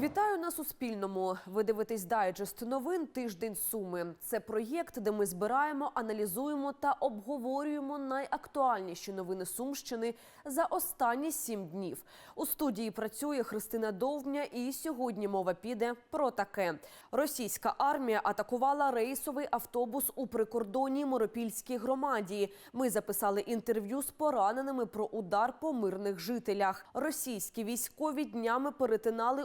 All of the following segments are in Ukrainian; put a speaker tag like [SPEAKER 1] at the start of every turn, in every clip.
[SPEAKER 1] Вітаю на Суспільному. Ви дивитесь дайджест новин Тиждень Суми. Це проєкт, де ми збираємо, аналізуємо та обговорюємо найактуальніші новини Сумщини за останні сім днів. У студії працює Христина Довбня, і сьогодні мова піде про таке: російська армія атакувала рейсовий автобус у прикордонній Моропільській громаді. Ми записали інтерв'ю з пораненими про удар по мирних жителях. Російські військові днями перетинали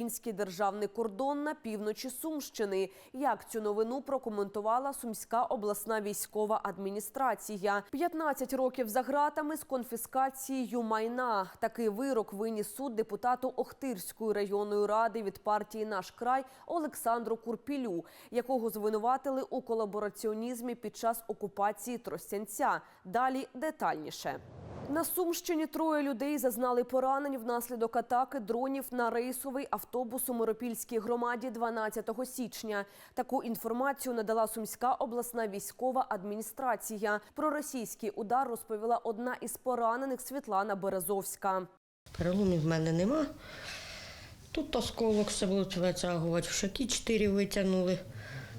[SPEAKER 1] український державний кордон на півночі Сумщини. Як цю новину прокоментувала Сумська обласна військова адміністрація? 15 років за ґратами з конфіскацією майна. Такий вирок виніс суд депутату Охтирської районної ради від партії Наш край Олександру Курпілю, якого звинуватили у колабораціонізмі під час окупації Тростянця. Далі детальніше. На Сумщині троє людей зазнали поранень внаслідок атаки дронів на рейсовий автобус у Миропільській громаді 12 січня. Таку інформацію надала Сумська обласна військова адміністрація. Про російський удар розповіла одна із поранених Світлана Березовська.
[SPEAKER 2] Переломів в мене нема. Тут осколок все будуть витягувати, в шаки чотири витягнули.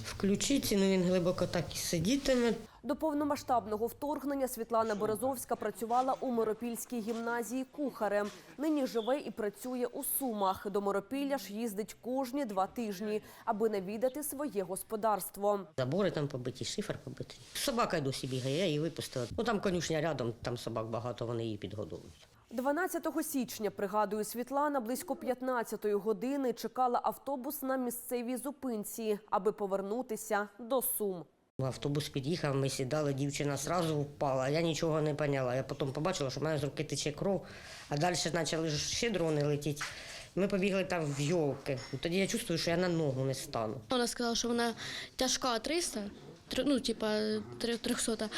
[SPEAKER 2] В ключиці, ну він глибоко так і сидітиме.
[SPEAKER 1] До повномасштабного вторгнення Світлана Березовська працювала у Миропільській гімназії кухарем. Нині живе і працює у Сумах. До Миропілля ж їздить кожні два тижні, аби навідати своє господарство.
[SPEAKER 2] Забори там побиті, шифер побитий. Собака й досі бігає, я її випустила. Ну там конюшня рядом, там собак багато, вони її підгодовують.
[SPEAKER 1] 12 січня, пригадує Світлана, близько 15-ї години чекала автобус на місцевій зупинці, аби повернутися до Сум.
[SPEAKER 2] Автобус під'їхав, ми сідали, дівчина одразу впала. Я нічого не поняла. Я потім побачила, що в мене з руки тече кров, а далі почали ще дрони летіти. Ми побігли там в йолки. Тоді я чувствую, що я на ногу не стану.
[SPEAKER 3] Вона сказала, що вона тяжка 300, ну, типа три- 300,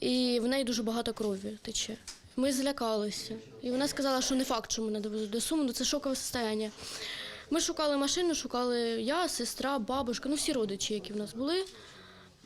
[SPEAKER 3] і в неї дуже багато крові тече. Ми злякалися. І вона сказала, що не факт, що мене довезуть до Суму, ну це шокове состояння. Ми шукали машину, шукали я, сестра, бабушка, ну всі родичі, які в нас були.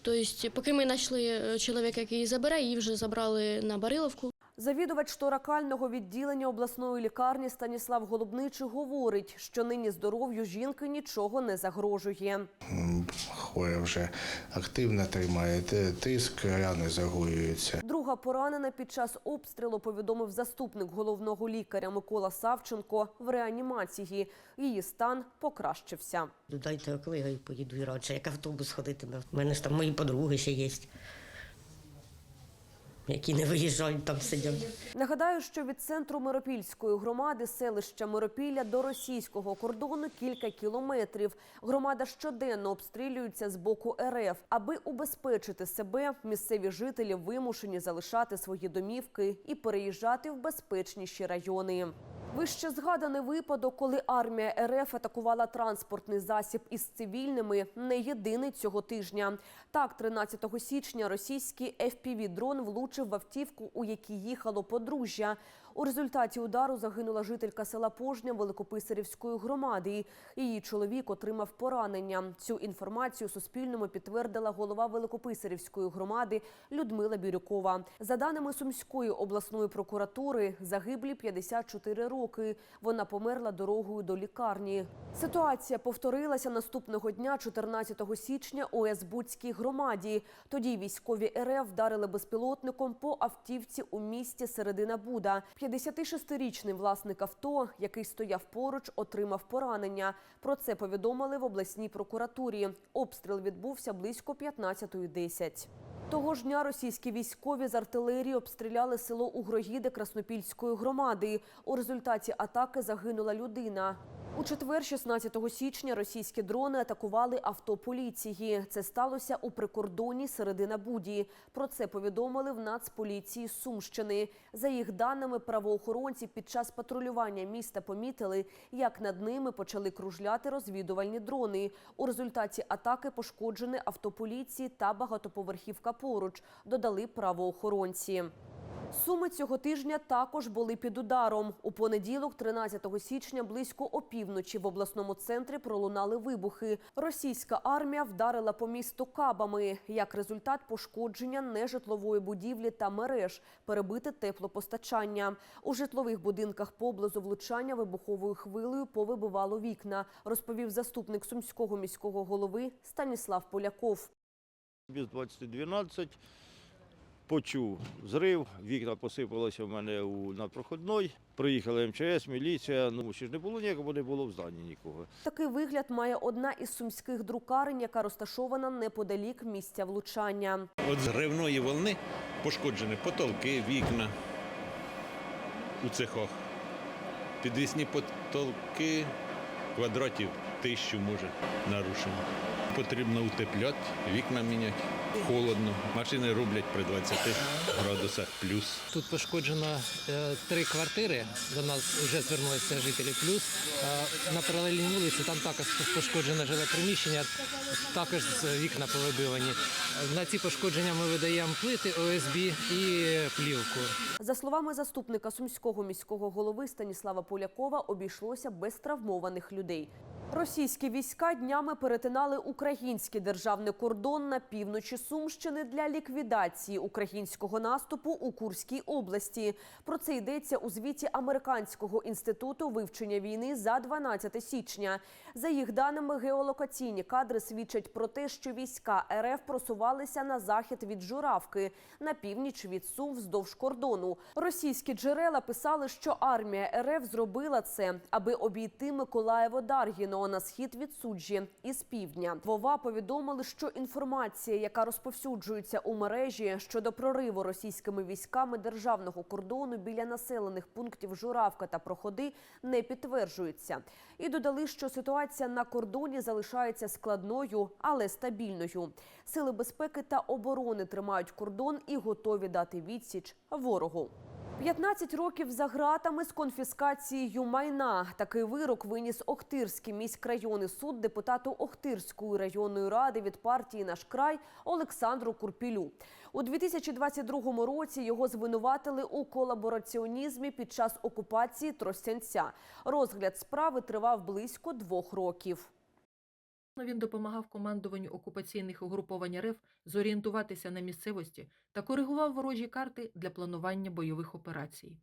[SPEAKER 3] Тобто, поки ми знайшли е, чоловіка, який її забере, її вже забрали на Бариловку.
[SPEAKER 1] Завідувач торакального відділення обласної лікарні Станіслав Голубничий говорить, що нині здоров'ю жінки нічого не загрожує.
[SPEAKER 4] М, Хворя вже активно тримає ти- тиск, рани загоюються.
[SPEAKER 1] Друга поранена під час обстрілу повідомив заступник головного лікаря Микола Савченко в реанімації. Її стан покращився.
[SPEAKER 2] Дайте оклигаю, поїду і радше, як автобус ходитиме. У мене ж там мої подруги ще є, які не виїжджають, там сидять.
[SPEAKER 1] Нагадаю, що від центру Миропільської громади селища Миропілля до російського кордону кілька кілометрів. Громада щоденно обстрілюється з боку РФ. Аби убезпечити себе, місцеві жителі вимушені залишати свої домівки і переїжджати в безпечніші райони. Вище згаданий випадок, коли армія РФ атакувала транспортний засіб із цивільними, не єдиний цього тижня. Так, 13 січня російський FPV-дрон влучив в автівку, у якій їхало подружжя. У результаті удару загинула жителька села Пожня Великописарівської громади. Її чоловік отримав поранення. Цю інформацію Суспільному підтвердила голова Великописарівської громади Людмила Бірюкова. За даними Сумської обласної прокуратури, загиблі 54 роки. Вона померла дорогою до лікарні. Ситуація повторилася наступного дня, 14 січня, у Есбудській громаді. Тоді військові РФ вдарили безпілотником по автівці у місті Середина Буда. 56-річний власник авто, який стояв поруч, отримав поранення. Про це повідомили в обласній прокуратурі. Обстріл відбувся близько 15.10. Того ж дня російські військові з артилерії обстріляли село Угрогіди Краснопільської громади. У результаті атаки загинула людина. У четвер, 16 січня, російські дрони атакували авто поліції. Це сталося у прикордонні середина Буді. Про це повідомили в Нацполіції Сумщини. За їх даними, правоохоронці під час патрулювання міста помітили, як над ними почали кружляти розвідувальні дрони. У результаті атаки пошкоджене авто поліції та багатоповерхівка поруч. Додали правоохоронці. Суми цього тижня також були під ударом. У понеділок, 13 січня, близько опівночі в обласному центрі пролунали вибухи. Російська армія вдарила по місту кабами. Як результат пошкодження нежитлової будівлі та мереж, перебите теплопостачання. У житлових будинках поблизу влучання вибуховою хвилею повибивало вікна, розповів заступник сумського міського голови Станіслав Поляков.
[SPEAKER 5] Без 2012 почув зрив, вікна посипалися в мене у надпроходной. Приїхали МЧС, міліція. Ну ще ж не було ніякого, не було в здані нікого.
[SPEAKER 1] Такий вигляд має одна із сумських друкарень, яка розташована неподалік місця влучання.
[SPEAKER 6] От з гривної волни пошкоджені потолки, вікна у цехах. Підвісні потолки квадратів тисячу може нарушені. Потрібно утепляти, вікна міняти. Холодно. Машини роблять при 20 градусах плюс.
[SPEAKER 7] Тут пошкоджено е, три квартири. До нас вже звернулися жителі. Плюс е, на паралельній вулиці там також пошкоджене жиле приміщення, також з вікна повибивані. На ці пошкодження ми видаємо плити ОСБ і плівку.
[SPEAKER 1] За словами заступника сумського міського голови Станіслава Полякова, обійшлося без травмованих людей. Російські війська днями перетинали український державний кордон на півночі Сумщини для ліквідації українського наступу у Курській області. Про це йдеться у звіті Американського інституту вивчення війни за 12 січня. За їх даними, геолокаційні кадри свідчать про те, що війська РФ просувалися на захід від Журавки, на північ від Сум вздовж кордону. Російські джерела писали, що армія РФ зробила це, аби обійти Миколаєво-Даргіно на схід від суджі із півдня. Вова повідомили, що інформація, яка розповсюджується у мережі щодо прориву російськими військами державного кордону біля населених пунктів Журавка та Проходи, не підтверджується. І додали, що ситуація на кордоні залишається складною, але стабільною. Сили безпеки та оборони тримають кордон і готові дати відсіч ворогу. 15 років за ґратами з конфіскацією майна. Такий вирок виніс Охтирський міськрайонний суд депутату Охтирської районної ради від партії Наш край Олександру Курпілю. У 2022 році його звинуватили у колабораціонізмі під час окупації Тростянця. Розгляд справи тривав близько двох років.
[SPEAKER 8] Він допомагав командуванню окупаційних угруповань РФ зорієнтуватися на місцевості та коригував ворожі карти для планування бойових операцій.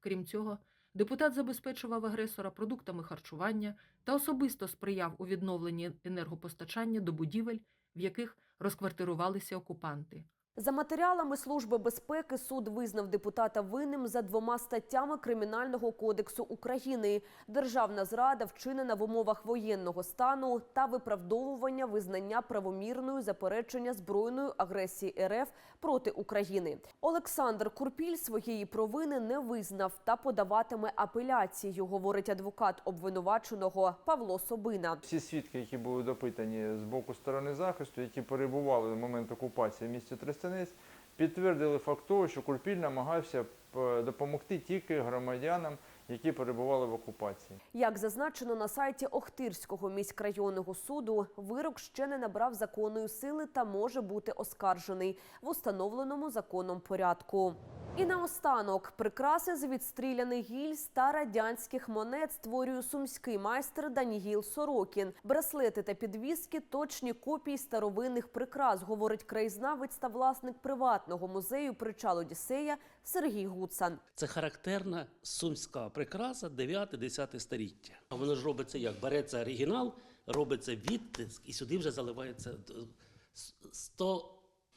[SPEAKER 8] Крім цього, депутат забезпечував агресора продуктами харчування та особисто сприяв у відновленні енергопостачання до будівель, в яких розквартирувалися окупанти.
[SPEAKER 1] За матеріалами Служби безпеки суд визнав депутата винним за двома статтями Кримінального кодексу України: державна зрада, вчинена в умовах воєнного стану та виправдовування визнання правомірною заперечення збройної агресії РФ проти України. Олександр Курпіль своєї провини не визнав та подаватиме апеляцію, говорить адвокат обвинуваченого Павло Собина.
[SPEAKER 9] Всі свідки, які були допитані з боку сторони захисту, які перебували в момент окупації в місті Тростянець, підтвердили факт того, що Курпіль намагався е, допомогти тільки громадянам, які перебували в окупації.
[SPEAKER 1] Як зазначено на сайті Охтирського міськрайонного суду, вирок ще не набрав законної сили та може бути оскаржений в установленому законом порядку. І наостанок прикраси з відстріляних гільз та радянських монет створює сумський майстер Даніїл Сорокін. Браслети та підвіски точні копії старовинних прикрас, говорить краєзнавець та власник приватного музею причал Одіссея Сергій Гуцан.
[SPEAKER 10] Це характерна сумська прикраса 9-10 століття. А воно ж робиться як? Береться оригінал, робиться відтиск, і сюди вже заливається е,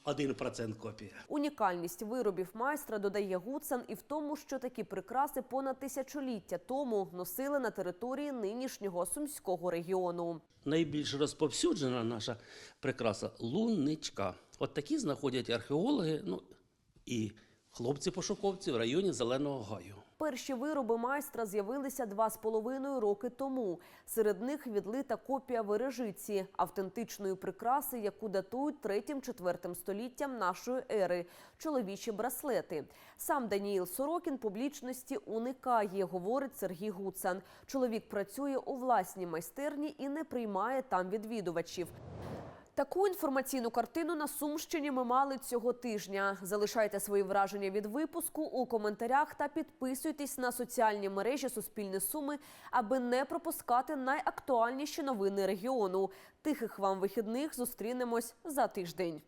[SPEAKER 10] с- 101% копія.
[SPEAKER 1] Унікальність виробів майстра додає Гуцан і в тому, що такі прикраси понад тисячоліття тому носили на території нинішнього сумського регіону.
[SPEAKER 10] Найбільш розповсюджена наша прикраса лунничка. От такі знаходять археологи, ну і хлопці-пошуковці в районі Зеленого Гаю.
[SPEAKER 1] Перші вироби майстра з'явилися два з половиною роки тому. Серед них відлита копія вережиці автентичної прикраси, яку датують 3-4 століттям нашої ери чоловічі браслети. Сам Даніїл Сорокін публічності уникає, говорить Сергій Гуцан. Чоловік працює у власній майстерні і не приймає там відвідувачів. Таку інформаційну картину на Сумщині ми мали цього тижня. Залишайте свої враження від випуску у коментарях та підписуйтесь на соціальні мережі Суспільне Суми, аби не пропускати найактуальніші новини регіону. Тихих вам вихідних зустрінемось за тиждень.